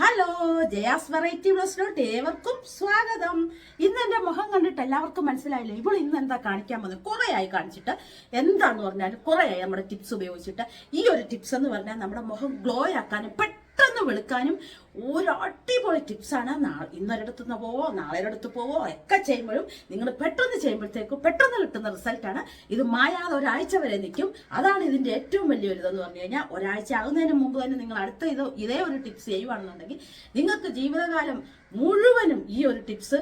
Hello Jaya's variety ബ്ലോസിലോട്ട് ഏവർക്കും സ്വാഗതം. ഇന്ന് എന്റെ മുഖം കണ്ടിട്ട് എല്ലാവർക്കും മനസ്സിലായില്ല? ഇപ്പോൾ ഇന്ന് എന്താ കാണിക്കാൻ പോകുന്നത്? കുറേ ആയി കാണിച്ചിട്ട്. എന്താന്ന് പറഞ്ഞാൽ കുറേ ആയി നമ്മുടെ ടിപ്സ് ഉപയോഗിച്ചിട്ട്. ഈ ഒരു ടിപ്സ് എന്ന് പറഞ്ഞാൽ നമ്മുടെ മുഖം ഗ്ലോ ആക്കാനും പെട്ടെന്ന് വെളുക്കാനും ഒരു അടിപൊളി ടിപ്സാണ് ഇന്നൊരിടത്ത് നിന്ന് പോവോ നാളെ ഒരിടത്ത് പോവോ ഒക്കെ ചെയ്യുമ്പോഴും നിങ്ങൾ പെട്ടെന്ന് ചെയ്യുമ്പോഴത്തേക്കും പെട്ടെന്ന് കിട്ടുന്ന റിസൾട്ടാണ് ഇത് മായാതെ ഒരാഴ്ച വരെ നിൽക്കും. അതാണ് ഇതിന്റെ ഏറ്റവും വലിയൊരു ഇതെന്ന് പറഞ്ഞു കഴിഞ്ഞാൽ ഒരാഴ്ച ആകുന്നതിന് മുമ്പ് തന്നെ നിങ്ങൾ അടുത്ത ഇത് ഇതേ ഒരു ടിപ്സ് ചെയ്യുവാണെന്നുണ്ടെങ്കിൽ നിങ്ങൾക്ക് ജീവിതകാലം മുഴുവനും ഈ ഒരു ടിപ്സ്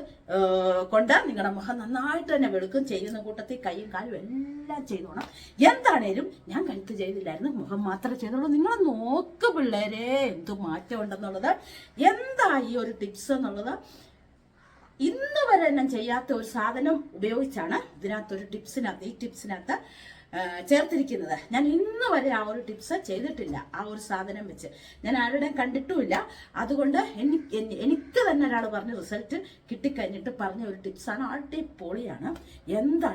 കൊണ്ട് നിങ്ങളുടെ മുഖം നന്നായിട്ട് തന്നെ വെളുക്കും. ചെയ്യുന്ന കൂട്ടത്തിൽ കൈയും കാലും എല്ലാം ചെയ്തോണം. എന്താണേലും ഞാൻ കഴുത്ത് ചെയ്തില്ലായിരുന്നു മുഖം മാത്രമേ ചെയ്തോളൂ നിങ്ങൾ നോക്ക് പിള്ളേരെ എന്തു മാറ്റമുണ്ടെന്നുള്ളത് എന്താ ഈ ഒരു ടിപ്സ് എന്നുള്ളത്? ഇന്ന് വരെ ഞാൻ ചെയ്യാത്ത ഒരു സാധനം ഉപയോഗിച്ചാണ് ഇതിനകത്ത് ഒരു ടിപ്സിനകത്ത് ഈ ടിപ്സിനകത്ത് ചേർത്തിരിക്കുന്നത്. ഞാൻ ഇന്ന് വരെ ആ ഒരു ടിപ്സ് ചെയ്തിട്ടില്ല ആ ഒരു സാധനം വെച്ച്. ഞാൻ ആരുടെയും കണ്ടിട്ടുമില്ല. അതുകൊണ്ട് എനിക്ക് എനി- എനിക്ക് തന്നെ ഒരാൾ പറഞ്ഞ റിസൾട്ട് കിട്ടിക്കഴിഞ്ഞിട്ട് പറഞ്ഞ ഒരു ടിപ്സാണ് അടിപൊളിയാണ്.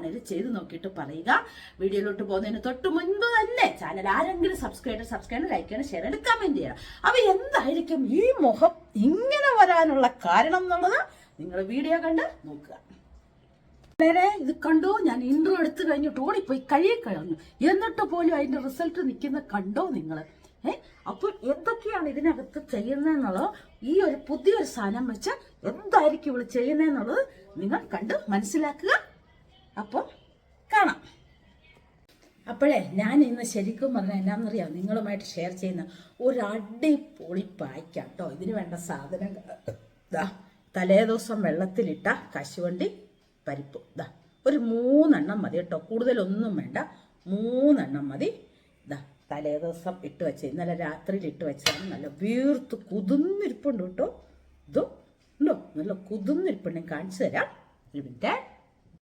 ഇത് ചെയ്ത് നോക്കിയിട്ട് പറയുക? വീഡിയോയിലോട്ട് പോകുന്നതിന് തൊട്ട് മുൻപ് തന്നെ ചാനൽ ആരെങ്കിലും സബ്സ്ക്രൈബ് സബ്സ്ക്രൈബ് ലൈക്ക് ചെയ്യണം ഷെയർ ചെയ്യണം കമന്റ് ചെയ്യണം. അപ്പൊ എന്തായിരിക്കും ഈ മുഖം ഇങ്ങനെ വരാനുള്ള കാരണം എന്നുള്ളത് നിങ്ങൾ വീഡിയോ കണ്ട് നോക്കുക. വളരെ ഇത് കണ്ടോ ഞാൻ ഇൻട്രോ എടുത്തു കഴിഞ്ഞിട്ട് ഓടിപ്പോയി കഴിയെ കഴിഞ്ഞു എന്നിട്ട് പോലും അതിന്റെ റിസൾട്ട് നിൽക്കുന്ന കണ്ടോ നിങ്ങൾ ഏ? അപ്പൊ എന്തൊക്കെയാണ് ഇതിനകത്ത് ചെയ്യുന്നതെന്നുള്ളത്? ഈ ഒരു പുതിയൊരു സാധനം വെച്ച് എന്തായിരിക്കും ഇവിടെ ചെയ്യുന്നതെന്നുള്ളത് നിങ്ങൾ കണ്ട് മനസ്സിലാക്കുക. അപ്പോൾ കാണാം. അപ്പോഴേ ഞാൻ ഇന്ന് ശരിക്കും പറഞ്ഞാൽ എന്നാണെന്നറിയാം നിങ്ങളുമായിട്ട് ഷെയർ ചെയ്യുന്ന ഒരു അടിപൊളി പായ്ക്കാട്ടോ. ഇതിന് വേണ്ട സാധനം തലേദിവസം വെള്ളത്തിലിട്ട കശുവണ്ടി പരിപ്പ്. ഇതാ ഒരു മൂന്നെണ്ണം മതി കേട്ടോ. കൂടുതലൊന്നും വേണ്ട. മൂന്നെണ്ണം മതി. ദാ തലേദിവസം ഇട്ട് വെച്ച് ഇന്നലെ രാത്രിയിൽ ഇട്ട് വെച്ചാണ് നല്ല വീർത്ത് കുതിർന്നിരിപ്പുണ്ട് കേട്ടോ. ഇതും ഉണ്ടോ? നല്ല കുതിർന്നിരിപ്പുണ്ട്. കാണിച്ചു തരാം. ഇതിന്റെ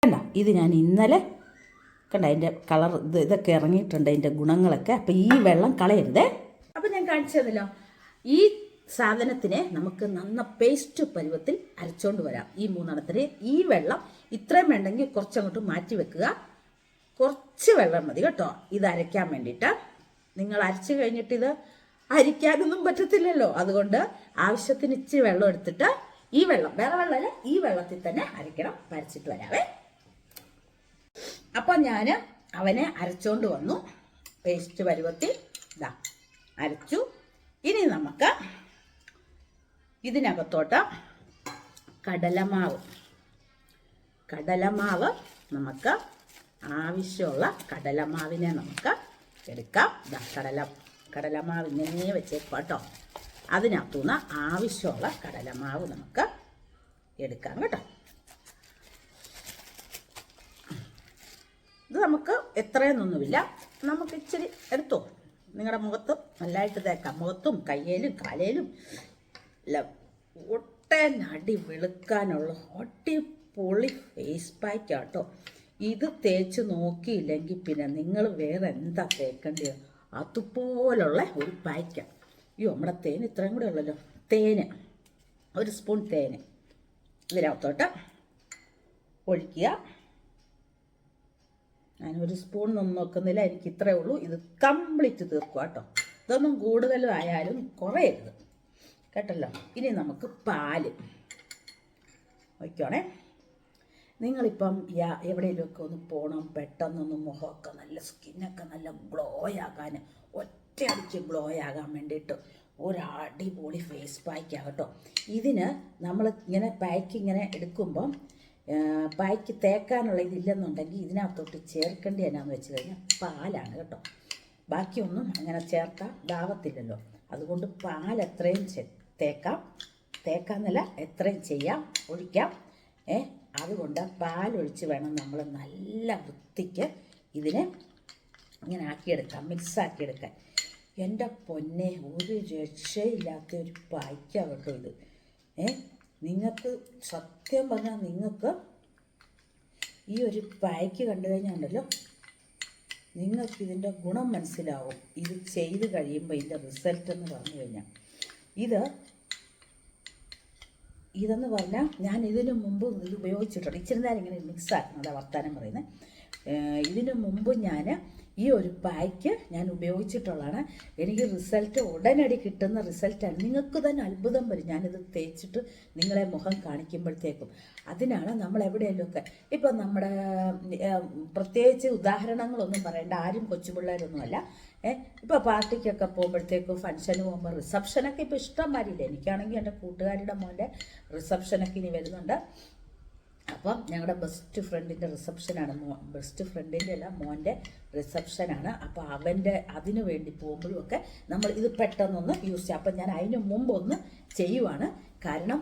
കണ്ട ഇത് ഞാൻ ഇന്നലെ കണ്ട അതിന്റെ കളർ ഇത് ഇതൊക്കെ ഇറങ്ങിയിട്ടുണ്ട്. അതിന്റെ ഗുണങ്ങളൊക്കെ. അപ്പം ഈ വെള്ളം കളയരുതേ. അപ്പം ഞാൻ കാണിച്ചു തന്നല്ലോ ഈ സാധനത്തിനെ നമുക്ക് നന്ന പേസ്റ്റ് പരുവത്തിൽ അരച്ചോണ്ട് വരാം. ഈ മൂന്നെണ്ണത്തിന് ഈ വെള്ളം ഇത്രയും വേണ്ടെങ്കിൽ കുറച്ചങ്ങോട്ട് മാറ്റി വെക്കുക. കുറച്ച് വെള്ളം മതി കേട്ടോ. ഇത് അരയ്ക്കാൻ വേണ്ടിയിട്ട്. നിങ്ങൾ അരച്ച് കഴിഞ്ഞിട്ട് ഇത് അരിക്കാനൊന്നും പറ്റത്തില്ലല്ലോ. അതുകൊണ്ട് ആവശ്യത്തിന് ഇച്ചിരി വെള്ളം എടുത്തിട്ട് ഈ വെള്ളം വേറെ വെള്ളമല്ല ഈ വെള്ളത്തിൽ തന്നെ അരയ്ക്കണം. അരച്ചിട്ട് വരാവേ. അപ്പം ഞാൻ അവനെ അരച്ചോണ്ട് വന്നു. പേസ്റ്റ് പരുവത്തിൽ. ഇതാ അരച്ചു. ഇനി നമുക്ക് ഇതിനകത്തോട്ട് കടലമാവ്. കടലമാവ് നമുക്ക് ആവശ്യമുള്ള കടലമാവിനെ നമുക്ക് എടുക്കാം. കടല കടലമാവ് ഇങ്ങനെ വെച്ചേക്കാം കേട്ടോ. അതിനകത്തുനിന്ന് ആവശ്യമുള്ള കടലമാവ് നമുക്ക് എടുക്കാം കേട്ടോ. ഇത് നമുക്ക് എത്രയെന്നൊന്നുമില്ല. നമുക്ക് ഇച്ചിരി എടുത്തോ നിങ്ങളുടെ മുഖത്ത് നല്ലതായിട്ട് തേക്കാം. മുഖത്തും കയ്യേലും കാലേലും എല്ലാം ഒട്ടനടി വെളുക്കാനുള്ള പൊളി ഫേസ് പാക്ക് ആട്ടോ ഇത് തേച്ച് നോക്കിയില്ലെങ്കിൽ പിന്നെ നിങ്ങൾ വേറെ എന്താ തേക്കേണ്ടത്? അതുപോലുള്ള ഒരു പായ്ക്കാണ് അയ്യോ നമ്മുടെ തേൻ ഇത്രയും കൂടെ ഉള്ളല്ലോ. തേന്. ഒരു സ്പൂൺ തേന്. ഇതിനകത്തോട്ട് ഒഴിക്കുക. ഞാൻ ഒരു സ്പൂൺ ഒന്നും നോക്കുന്നില്ല. എനിക്ക് ഇത്രയേ ഉള്ളൂ. ഇത് കംപ്ലീറ്റ് തീർക്കുക കേട്ടോ ഇതൊന്നും കൂടുതലും ആയാലും കുറയരുത്. കേട്ടല്ലോ? ഇനി നമുക്ക് പാൽ. വയ്ക്കണേ നിങ്ങളിപ്പം യാ എവിടെയെങ്കിലുമൊക്കെ ഒന്ന് പോകണം പെട്ടെന്നൊന്ന് മുഖമൊക്കെ നല്ല സ്കിന്നൊക്കെ നല്ല ഗ്ലോ ആകാൻ ഒറ്റയടിക്ക് ഗ്ലോ ആകാൻ വേണ്ടിയിട്ട് ഒരു അടിപൊളി ഫേസ് പായ്ക്കാണ് കേട്ടോ. ഇതിന് നമ്മൾ ഇങ്ങനെ പാക്ക് ഇങ്ങനെ എടുക്കുമ്പം പായ്ക്ക് തേക്കാനുള്ള ഇതില്ലെന്നുണ്ടെങ്കിൽ ഇതിനകത്തോട്ട് ചേർക്കേണ്ടി എന്നാന്ന് വെച്ച് കഴിഞ്ഞാൽ പാലാണ് കേട്ടോ. ബാക്കിയൊന്നും അങ്ങനെ ചേർക്കാൻ ഇതാവത്തില്ലല്ലോ അതുകൊണ്ട് പാൽ എത്രയും തേക്കാം. തേക്കാന്നല്ല എത്രയും ചെയ്യാം. ഒഴിക്കാം. ഏ അതുകൊണ്ട് പാലൊഴിച്ച് വേണം നമ്മൾ നല്ല വൃത്തിക്ക് ഇതിനെ ഇങ്ങനെ ആക്കിയെടുക്കാം മിക്സ് ആക്കിയെടുക്കാൻ. എന്റെ പൊന്നെ ഒരു രക്ഷയില്ലാത്ത ഒരു പായ്ക്ക കേട്ടോ ഇത്. ഏ നിങ്ങൾക്ക് സത്യം പറഞ്ഞാൽ നിങ്ങൾക്ക് ഈ ഒരു പായ്ക്ക് കണ്ടു കഴിഞ്ഞാൽ ഉണ്ടല്ലോ നിങ്ങൾക്ക് ഇതിന്റെ ഗുണം മനസ്സിലാവും. ഇത് ചെയ്ത് കഴിയുമ്പോൾ ഇതിന്റെ റിസൾട്ട് എന്ന് പറഞ്ഞു കഴിഞ്ഞാൽ ഇത് ഇതെന്ന് പറഞ്ഞാൽ ഞാൻ ഇതിനു മുമ്പ് ഇത് ഉപയോഗിച്ചിട്ടുണ്ട്. ഇച്ചിരി നേരം ഇങ്ങനെ മിക്സ് ആക്കുന്നത് വർത്താനം പറയുന്നത് ഇതിനു മുമ്പ് ഞാൻ ഈ ഒരു പായ്ക്ക് ഞാൻ ഉപയോഗിച്ചിട്ടുള്ളതാണ്. എനിക്ക് റിസൾട്ട് ഉടനടി കിട്ടുന്ന റിസൾട്ടാണ് നിങ്ങൾക്ക് തന്നെ അത്ഭുതം വരും. ഞാനിത് തേച്ചിട്ട് നിങ്ങളെ മുഖം കാണിക്കുമ്പോഴത്തേക്കും. അതിനാണ് നമ്മൾ എവിടെയെങ്കിലുമൊക്കെ ഇപ്പം നമ്മുടെ പ്രത്യേകിച്ച് ഉദാഹരണങ്ങളൊന്നും പറയേണ്ട. ആരും കൊച്ചുപിള്ളേരൊന്നുമല്ല ഏ ഇപ്പോൾ പാർട്ടിക്കൊക്കെ പോകുമ്പോഴത്തേക്കും ഫംഗ്ഷന് പോകുമ്പോൾ റിസപ്ഷനൊക്കെ ഇപ്പോൾ ഇഷ്ടം മാറിയില്ല എനിക്കാണെങ്കിൽ എന്റെ കൂട്ടുകാരുടെ മോന്റെ റിസപ്ഷനൊക്കെ ഇനി വരുന്നുണ്ട്. അപ്പം ഞങ്ങളുടെ ബെസ്റ്റ് ഫ്രണ്ടിന്റെ റിസപ്ഷനാണ് മോ ബെസ്റ്റ് ഫ്രണ്ടിന്റെ അല്ല മോന്റെ റിസപ്ഷനാണ് അപ്പോൾ അവന്റെ അതിനു വേണ്ടി പോകുമ്പോഴും ഒക്കെ നമ്മൾ ഇത് പെട്ടെന്നൊന്ന് യൂസ് ചെയ്യാം. അപ്പം ഞാൻ അതിന് മുമ്പ് ഒന്ന് ചെയ്യുവാണ്. കാരണം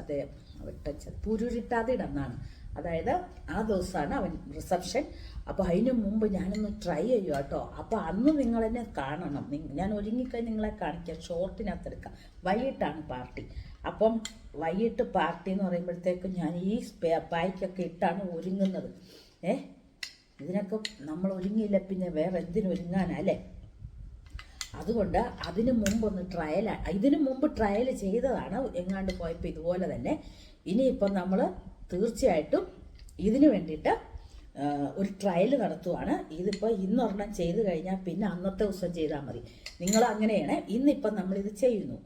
അതെ വിട്ട പുരുരിട്ടാതെ ഇടന്നാണ് അതായത് ആ ദിവസമാണ് അവൻ റിസപ്ഷൻ അപ്പോൾ അതിന് മുമ്പ് ഞാനൊന്ന് ട്രൈ ചെയ്യുക കേട്ടോ അപ്പോൾ അന്ന് നിങ്ങൾ എന്നെ കാണണം ഞാൻ ഒരുങ്ങിക്കഴിഞ്ഞ് നിങ്ങളെ കാണിക്കാം. ഷോർട്ടിനകത്ത് എടുക്കാം. വൈകിട്ടാണ് പാർട്ടി അപ്പം വൈകിട്ട് പാർട്ടി എന്ന് പറയുമ്പോഴത്തേക്കും ഞാൻ ഈ പായ്ക്കൊക്കെ ഇട്ടാണ് ഒരുങ്ങുന്നത്. ഏ? ഇതിനൊക്കെ നമ്മൾ ഒരുങ്ങിയില്ല പിന്നെ വേറെ എന്തിനൊരുങ്ങാനല്ലേ അതുകൊണ്ട് അതിന് മുമ്പൊന്ന് ട്രയൽ ഇതിനു മുമ്പ് ട്രയൽ ചെയ്തതാണ് എങ്ങാണ്ട് പോയപ്പോൾ ഇതുപോലെ തന്നെ. ഇനിയിപ്പം നമ്മൾ തീർച്ചയായിട്ടും ഇതിനു വേണ്ടിയിട്ട് ഒരു ട്രയൽ നടത്തുവാണ്. ഇതിപ്പോൾ ഇന്നൊരെണ്ണം ചെയ്ത് കഴിഞ്ഞാൽ പിന്നെ അന്നത്തെ ദിവസം ചെയ്താൽ മതി. നിങ്ങൾ അങ്ങനെയാണ്. ഇന്നിപ്പം നമ്മളിത് ചെയ്യുന്നു.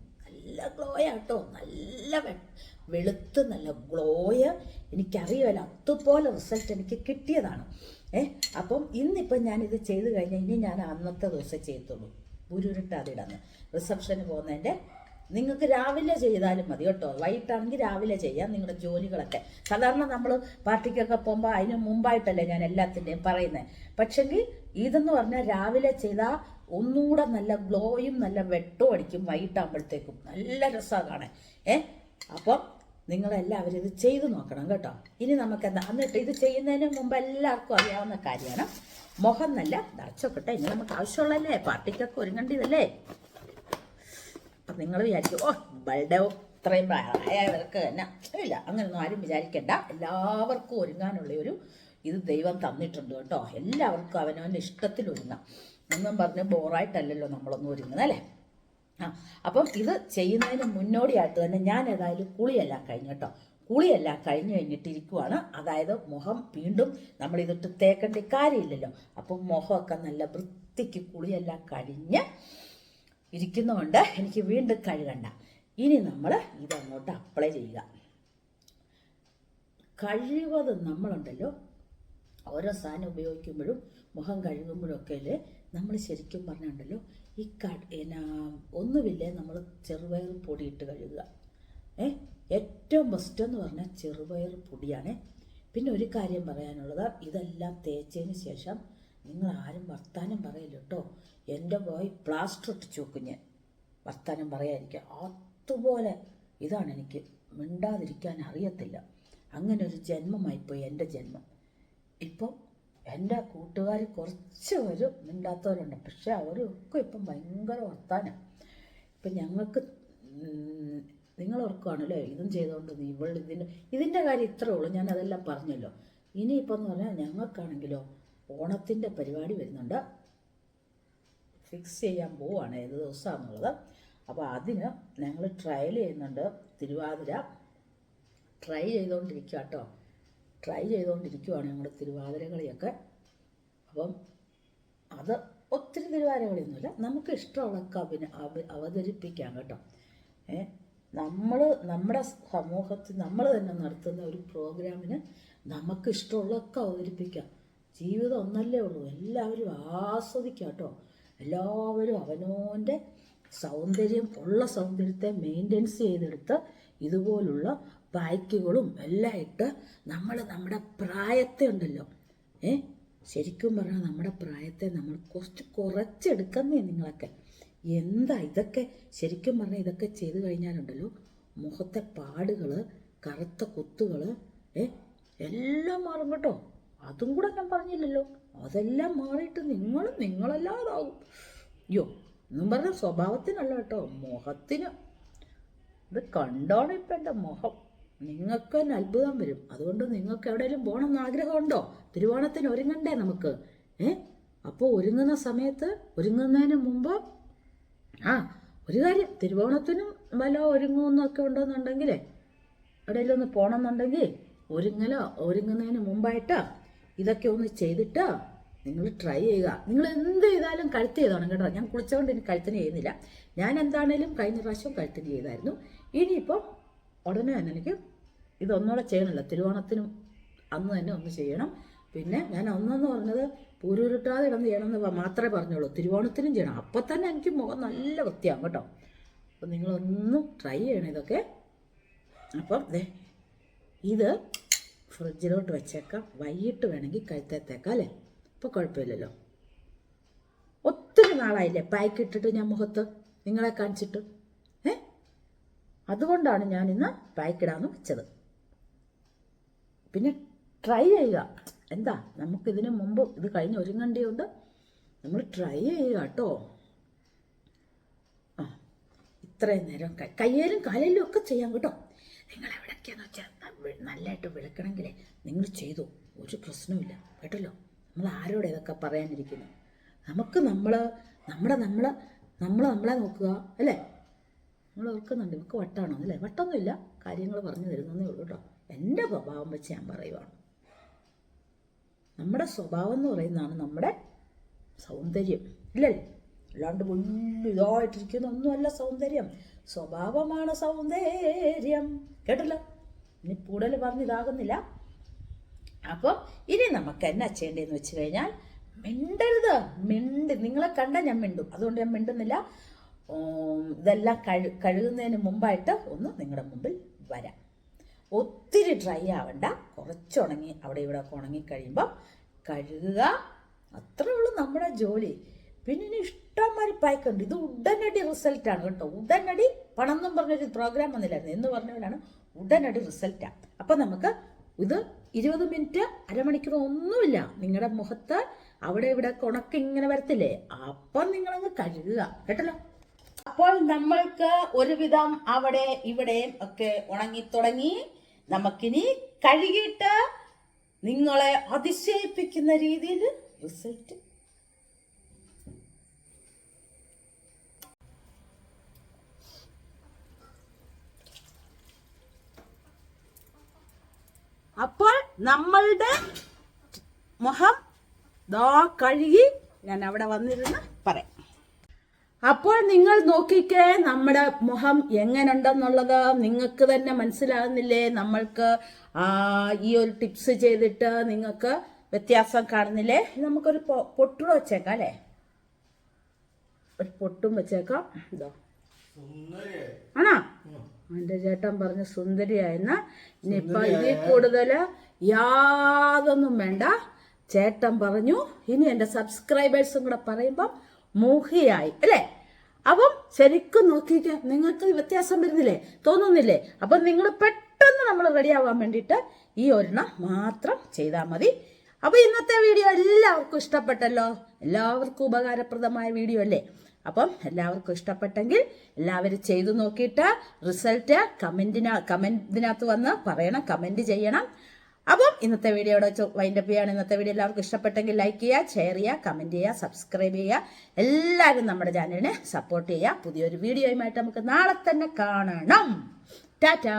നല്ല ഗ്ലോയാട്ടോ നല്ല വെ- വെളുത്ത് നല്ല ഗ്ലോയ് എനിക്കറിയാമല്ലോ അതുപോലെ റിസൾട്ട് എനിക്ക് കിട്ടിയതാണ്. ഏ അപ്പം ഇന്നിപ്പം ഞാനിത് ചെയ്ത് കഴിഞ്ഞാൽ ഇനി ഞാൻ അന്നത്തെ ദിവസം ചെയ്യത്തുള്ളൂ. ഉരുരുട്ടാതിടന്ന്. റിസപ്ഷന് പോകുന്നതിന്റെ നിങ്ങൾക്ക് രാവിലെ ചെയ്താലും മതി കേട്ടോ. വൈകിട്ടാണെങ്കിൽ രാവിലെ ചെയ്യാം നിങ്ങളുടെ ജോലികളൊക്കെ. സാധാരണ നമ്മൾ പാർട്ടിക്കൊക്കെ പോകുമ്പോൾ അതിന് മുമ്പായിട്ടല്ലേ ഞാൻ എല്ലാത്തിന്റെയും പറയുന്നത് പക്ഷെങ്കിൽ ഇതെന്ന് പറഞ്ഞാൽ രാവിലെ ചെയ്താൽ ഒന്നുകൂടെ നല്ല ഗ്ലോയും നല്ല വെട്ടവും അടിക്കും വൈകിട്ടാകുമ്പോഴത്തേക്കും. നല്ല രസമാണ് കാണാൻ. ഏ? അപ്പം നിങ്ങളെല്ലാവരും ഇത് ചെയ്ത് നോക്കണം കേട്ടോ. ഇനി നമുക്ക് എന്താ എന്നിട്ട് ഇത് ചെയ്യുന്നതിന് മുമ്പ് എല്ലാവർക്കും അറിയാവുന്ന കാര്യമാണ്. മുഖം നല്ല ദാച്ചോക്കട്ടെ ഇനി നമുക്ക് ആവശ്യമുള്ളല്ലേ പാർട്ടിക്കൊക്കെ ഒരുങ്ങേണ്ടതല്ലേ? അപ്പം നിങ്ങൾ വിചാരിക്കും ഓ ഇവളുടെ ഇത്രയും പ്രായമായവർക്ക് തന്നെ. ഇല്ല അങ്ങനെയൊന്നും ആരും വിചാരിക്കേണ്ട. എല്ലാവർക്കും ഒരുങ്ങാനുള്ള ഒരു ഇത് ദൈവം തന്നിട്ടുണ്ട് കേട്ടോ. എല്ലാവർക്കും അവനവന്റെ ഇഷ്ടത്തിൽ ഒരുങ്ങാം ഒന്നും പറഞ്ഞ് ബോറായിട്ടല്ലല്ലോ നമ്മളൊന്നും ഒരുങ്ങുന്നത് അല്ലേ? ആ അപ്പം ഇത് ചെയ്യുന്നതിന് മുന്നോടിയായിട്ട് തന്നെ ഞാൻ ഏതായാലും കുളിയെല്ലാം കഴിഞ്ഞു കേട്ടോ. കുളിയെല്ലാം കഴിഞ്ഞു കഴിഞ്ഞിട്ടിരിക്കുവാണ്. അതായത് മുഖം വീണ്ടും നമ്മൾ ഇതിട്ട് തേക്കേണ്ട കാര്യമില്ലല്ലോ. അപ്പം മുഖമൊക്കെ നല്ല വൃത്തിക്ക് കുളിയെല്ലാം കഴിഞ്ഞ് ഇരിക്കുന്നതുകൊണ്ട് എനിക്ക് വീണ്ടും കഴുകണ്ട. ഇനി നമ്മൾ ഇതങ്ങോട്ട് അപ്ലൈ ചെയ്യുക. കഴിവതും നമ്മളുണ്ടല്ലോ ഓരോ സാധനം ഉപയോഗിക്കുമ്പോഴും മുഖം കഴുകുമ്പോഴൊക്കെ നമ്മൾ ശരിക്കും പറഞ്ഞുണ്ടല്ലോ ഈ ക ഒന്നുമില്ലേ നമ്മൾ ചെറുപയർ പൊടിയിട്ട് കഴുകുക. ഏ ഏറ്റവും ബെസ്റ്റ് എന്ന് പറഞ്ഞാൽ ചെറുപയർ പൊടിയാണ്. പിന്നെ ഒരു കാര്യം പറയാനുള്ളത് ഇതെല്ലാം തേച്ചതിന് ശേഷം നിങ്ങൾ ആരും വർത്താനം പറയില്ല കേട്ടോ. എന്റെ ബോയ് പ്ലാസ്റ്റർ ഇട്ടിച്ചു വെക്കും ഞാൻ. വർത്താനം പറയാതിരിക്കുക. അതുപോലെ ഇതാണ് എനിക്ക് മിണ്ടാതിരിക്കാൻ അറിയത്തില്ല. അങ്ങനെ ഒരു ജന്മമായിപ്പോയി എന്റെ ജന്മം. ഇപ്പം എന്റെ കൂട്ടുകാർ കുറച്ച് പേര് മിണ്ടാത്തവരുണ്ട്. പക്ഷെ അവരൊക്കെ ഇപ്പം ഭയങ്കര വർത്താനം. ഇപ്പം ഞങ്ങൾക്ക് നിങ്ങൾ ഓർക്കുവാണല്ലോ ഇതും ചെയ്തുകൊണ്ട് ഇവൾ ഇതിന്റെ ഇതിന്റെ കാര്യം ഇത്രേ ഉള്ളൂ ഞാൻ അതെല്ലാം പറഞ്ഞല്ലോ. ഇനിയിപ്പം എന്ന് പറഞ്ഞാൽ ഞങ്ങൾക്കാണെങ്കിലോ ഓണത്തിന്റെ പരിപാടി വരുന്നുണ്ട്. ഫിക്സ് ചെയ്യാൻ പോവാണ് ഏത് ദിവസമാണെന്നുള്ളത്. അപ്പോൾ അതിന് ഞങ്ങൾ ട്രയൽ ചെയ്യുന്നുണ്ട് തിരുവാതിര. ട്രൈ ചെയ്തുകൊണ്ടിരിക്കുക കേട്ടോ. ട്രൈ ചെയ്തുകൊണ്ടിരിക്കുവാണ് ഞങ്ങൾ തിരുവാതിരകളിയൊക്കെ. അപ്പം അത് ഒത്തിരി തിരുവാതിരകളിയൊന്നുമില്ല. നമുക്ക് ഇഷ്ടമുള്ള അഭിന അവ- അവതരിപ്പിക്കാം കേട്ടോ. ഏ നമ്മൾ നമ്മുടെ സമൂഹത്തിൽ നമ്മൾ തന്നെ നടത്തുന്ന ഒരു പ്രോഗ്രാമിന് നമുക്ക് ഇഷ്ടമുള്ളതൊക്കെ അവതരിപ്പിക്കാം. ജീവിതം ഒന്നല്ലേ ഉള്ളൂ. എല്ലാവരും ആസ്വദിക്കാം കേട്ടോ. എല്ലാവരും അവനോന്റെ സൗന്ദര്യം ഉള്ള സൗന്ദര്യത്തെ മെയിന്റെനൻസ് ചെയ്തെടുത്ത് ഇതുപോലുള്ള ബൈക്കുകളും എല്ലാം ഇട്ട് നമ്മൾ നമ്മുടെ പ്രായത്തെ ഉണ്ടല്ലോ. ഏ? ശരിക്കും പറഞ്ഞാൽ നമ്മുടെ പ്രായത്തെ നമ്മൾ കുറച്ച് കുറച്ചെടുക്കുന്നേ നിങ്ങളൊക്കെ. എന്താ ഇതൊക്കെ? ശരിക്കും പറഞ്ഞാൽ ഇതൊക്കെ ചെയ്തു കഴിഞ്ഞാലുണ്ടല്ലോ മുഖത്തെ പാടുകൾ കറുത്ത കുത്തുകൾ ഏ? എല്ലാം മാറും കേട്ടോ. അതും കൂടെ ഞാൻ പറഞ്ഞില്ലല്ലോ. അതെല്ലാം മാറിയിട്ട് നിങ്ങൾ നിങ്ങളല്ലാതാവും. അയ്യോ എന്നും പറഞ്ഞ സ്വഭാവത്തിനല്ല കേട്ടോ മുഖത്തിന്. ഇത് കണ്ടോണം ഇപ്പം എന്റെ മുഖം. നിങ്ങൾക്ക് തന്നെ അത്ഭുതം വരും. അതുകൊണ്ട് നിങ്ങൾക്ക് എവിടെയെങ്കിലും പോകണം എന്ന് ആഗ്രഹമുണ്ടോ? തിരുവോണത്തിന് ഒരുങ്ങണ്ടേ നമുക്ക്? ഏ? അപ്പോൾ ഒരുങ്ങുന്ന സമയത്ത് ഒരുങ്ങുന്നതിന് മുമ്പ് ആ ഒരു കാര്യം തിരുവോണത്തിനും വല്ല ഒരുങ്ങുമെന്നൊക്കെ ഉണ്ടെന്നുണ്ടെങ്കിലേ എവിടെയെങ്കിലും ഒന്ന് പോകണം എന്നുണ്ടെങ്കിൽ ഒരുങ്ങലോ ഒരുങ്ങുന്നതിന് മുമ്പായിട്ട് ഇതൊക്കെ ഒന്ന് ചെയ്തിട്ട് നിങ്ങൾ ട്രൈ ചെയ്യുക. നിങ്ങൾ എന്ത് ചെയ്താലും കഴുത്ത് ചെയ്തോണം കേട്ടോ. ഞാൻ കുളിച്ചുകൊണ്ട് ഇനി കഴുത്തിന് ചെയ്യുന്നില്ല. ഞാൻ എന്താണേലും കഴിഞ്ഞ പ്രാവശ്യം കഴുത്തിന് ചെയ്തായിരുന്നു. ഇനിയിപ്പോൾ ഉടനെ തന്നെ എനിക്ക് ഇതൊന്നുകൂടെ ചെയ്യണമല്ല. തിരുവോണത്തിനും അന്ന് തന്നെ ഒന്ന് ചെയ്യണം. പിന്നെ ഞാൻ ഒന്നെന്ന് പറഞ്ഞത് പൂരുരുട്ടാതെ ഇടന്ന് ചെയ്യണമെന്ന് മാത്രമേ പറഞ്ഞുള്ളൂ. തിരുവോണത്തിനും ചെയ്യണം. അപ്പം തന്നെ എനിക്ക് മുഖം നല്ല വൃത്തിയാകും കേട്ടോ. അപ്പം നിങ്ങളൊന്നും ട്രൈ ചെയ്യണം ഇതൊക്കെ. അപ്പം ദേ ഇത് ഫ്രിഡ്ജിലോട്ട് വെച്ചേക്കാം. വൈകിട്ട് വേണമെങ്കിൽ കഴുത്തേത്തേക്കാം അല്ലേ? ഇപ്പോൾ കുഴപ്പമില്ലല്ലോ. ഒത്തിരി നാളായില്ലേ പാക്ക് ഇട്ടിട്ട് ഞാൻ മുഖത്ത് നിങ്ങളെ കാണിച്ചിട്ട്? ഏ? അതുകൊണ്ടാണ് ഞാനിന്ന് ഇടാന്ന് വെച്ചത്. പിന്നെ ട്രൈ ചെയ്യുക. എന്താ? നമുക്കിതിന് മുമ്പ് ഇത് കഴിഞ്ഞ് ഒരുങ്ങണ്ടിയുണ്ട്. നമ്മൾ ട്രൈ ചെയ്യുക കേട്ടോ ആ ഇത്രയും നേരം കയ്യേലും കാലേലും ഒക്കെ ചെയ്യാം കേട്ടോ. നിങ്ങൾ എവിടേക്കാന്ന് വെച്ചാൽ നല്ലതായിട്ട് വിളക്കണമെങ്കിൽ നിങ്ങൾ ചെയ്തു. ഒരു പ്രശ്നവുമില്ല. കേട്ടല്ലോ? നമ്മൾ ആരോട് ഇതൊക്കെ പറയാനിരിക്കുന്നു? നമുക്ക് നമ്മൾ നമ്മുടെ നമ്മൾ നമ്മൾ നമ്മളെ നോക്കുക അല്ലേ? നമ്മൾ ഓർക്കുന്നുണ്ട് ഇവക്ക് വട്ടാണോ അല്ലേ വട്ടൊന്നുമില്ല. കാര്യങ്ങൾ പറഞ്ഞു തരുന്നതേ ഉള്ളൂ കേട്ടോ എന്റെ സ്വഭാവം വെച്ച് ഞാൻ പറയുവാണ്. നമ്മുടെ സ്വഭാവം എന്ന് പറയുന്നതാണ് നമ്മുടെ സൗന്ദര്യം. ഇല്ലല്ലേ അല്ലാണ്ട് വലിയ ഇതായിട്ടിരിക്കുന്ന ഒന്നുമല്ല സൗന്ദര്യം. സ്വഭാവമാണ് സൗന്ദര്യം. കേട്ടല്ലോ? ഇനി കൂടുതൽ പറഞ്ഞ് ഇതാകുന്നില്ല. അപ്പം ഇനി നമുക്ക് എന്നാ ചെയ്യേണ്ടതെന്ന് വെച്ച് കഴിഞ്ഞാൽ മിണ്ടരുത്. മിണ്ട്. നിങ്ങളെ കണ്ട ഞാൻ മിണ്ടും. അതുകൊണ്ട് ഞാൻ മിണ്ടുന്നില്ല. ഇതെല്ലാം കഴു കഴുകുന്നതിന് മുമ്പായിട്ട് ഒന്ന് നിങ്ങളുടെ മുമ്പിൽ വരാം. ഒത്തിരി ഡ്രൈ ആവണ്ട. കുറച്ച് ഉണങ്ങി അവിടെ ഇവിടെ ഒക്കെ ഉണങ്ങി കഴിയുമ്പം കഴുകുക. അത്രേ ഉള്ളൂ നമ്മുടെ ജോലി. പിന്നെ ഇനി ഇഷ്ടംമാതിരി പായ്ക്കുണ്ട്. ഇത് ഉടനടി റിസൾട്ടാണ് കേട്ടോ. ഉടനടി പണം എന്നും പറഞ്ഞൊരു പ്രോഗ്രാം വന്നില്ലായിരുന്നു. എന്ന് പറഞ്ഞവരാണ് ഉടനടി റിസൾട്ടാണ് അപ്പം നമുക്ക് ഇത് ഇരുപത് മിനിറ്റ് അരമണിക്കൂർ ഒന്നുമില്ല. നിങ്ങളുടെ മുഖത്ത് അവിടെ ഇവിടെ ഉണക്കം ഇങ്ങനെ വരത്തില്ലേ? അപ്പം നിങ്ങളങ്ങ് കഴുകുക. കേട്ടല്ലോ? അപ്പോൾ നമ്മൾക്ക് ഒരുവിധം അവിടെ ഇവിടെയും ഒക്കെ ഉണങ്ങി തുടങ്ങി നമുക്കിനി കഴുകിയിട്ട് നിങ്ങളെ അതിശയിപ്പിക്കുന്ന രീതിയിൽ റിസൾട്ട് അപ്പോൾ നമ്മളുടെ മുഖം ദാ കഴുകി. ഞാൻ അവിടെ വന്നിരുന്ന്. അപ്പോൾ നിങ്ങൾ നോക്കിക്കേ നമ്മുടെ മുഖം എങ്ങനെയുണ്ടെന്നുള്ളത്. നിങ്ങൾക്ക് തന്നെ മനസ്സിലാകുന്നില്ലേ? നമ്മൾക്ക് ഈ ഒരു ടിപ്സ് ചെയ്തിട്ട് നിങ്ങൾക്ക് വ്യത്യാസം കാണുന്നില്ലേ? നമുക്കൊരു പൊട്ടും വെച്ചേക്കാം അല്ലേ? ഒരു പൊട്ടും വെച്ചേക്കാം. ഇതോ. ആണോ? എന്റെ ചേട്ടൻ പറഞ്ഞ സുന്ദരിയായെന്ന. ഇനിയിപ്പൊ ഇതിൽ കൂടുതൽ യാതൊന്നും വേണ്ട. ചേട്ടൻ പറഞ്ഞു ഇനി എന്റെ സബ്സ്ക്രൈബേഴ്സും കൂടെ പറയുമ്പം മോഹിയായി അല്ലേ? അപ്പം ശരിക്കും നോക്കിയിട്ട് നിങ്ങൾക്ക് വ്യത്യാസം വരുന്നില്ലേ? തോന്നുന്നില്ലേ? അപ്പം നിങ്ങൾ പെട്ടെന്ന് നമ്മൾ റെഡിയാവാൻ വേണ്ടിയിട്ട് ഈ ഒരെണ്ണം മാത്രം ചെയ്താൽ മതി. അപ്പോൾ ഇന്നത്തെ വീഡിയോ എല്ലാവർക്കും ഇഷ്ടപ്പെട്ടല്ലോ? എല്ലാവർക്കും ഉപകാരപ്രദമായ വീഡിയോ അല്ലേ? അപ്പം എല്ലാവർക്കും ഇഷ്ടപ്പെട്ടെങ്കിൽ എല്ലാവരും ചെയ്തു നോക്കിയിട്ട് റിസൾട്ട് കമന്റിന കമന്റിനകത്ത് വന്ന് പറയണം കമന്റ് ചെയ്യണം. അപ്പം ഇന്നത്തെ വീഡിയോയുടെ വൈൻഡപ്പ് ചെയ്യാണ് ഇന്നത്തെ വീഡിയോ എല്ലാവർക്കും ഇഷ്ടപ്പെട്ടെങ്കിൽ ലൈക്ക് ചെയ്യുക ഷെയർ ചെയ്യുക കമന്റ് ചെയ്യുക സബ്സ്ക്രൈബ് ചെയ്യുക. എല്ലാവരും നമ്മുടെ ചാനലിനെ സപ്പോർട്ട് ചെയ്യുക. പുതിയൊരു വീഡിയോയുമായിട്ട് നമുക്ക് നാളെ തന്നെ കാണണം. ടാറ്റാ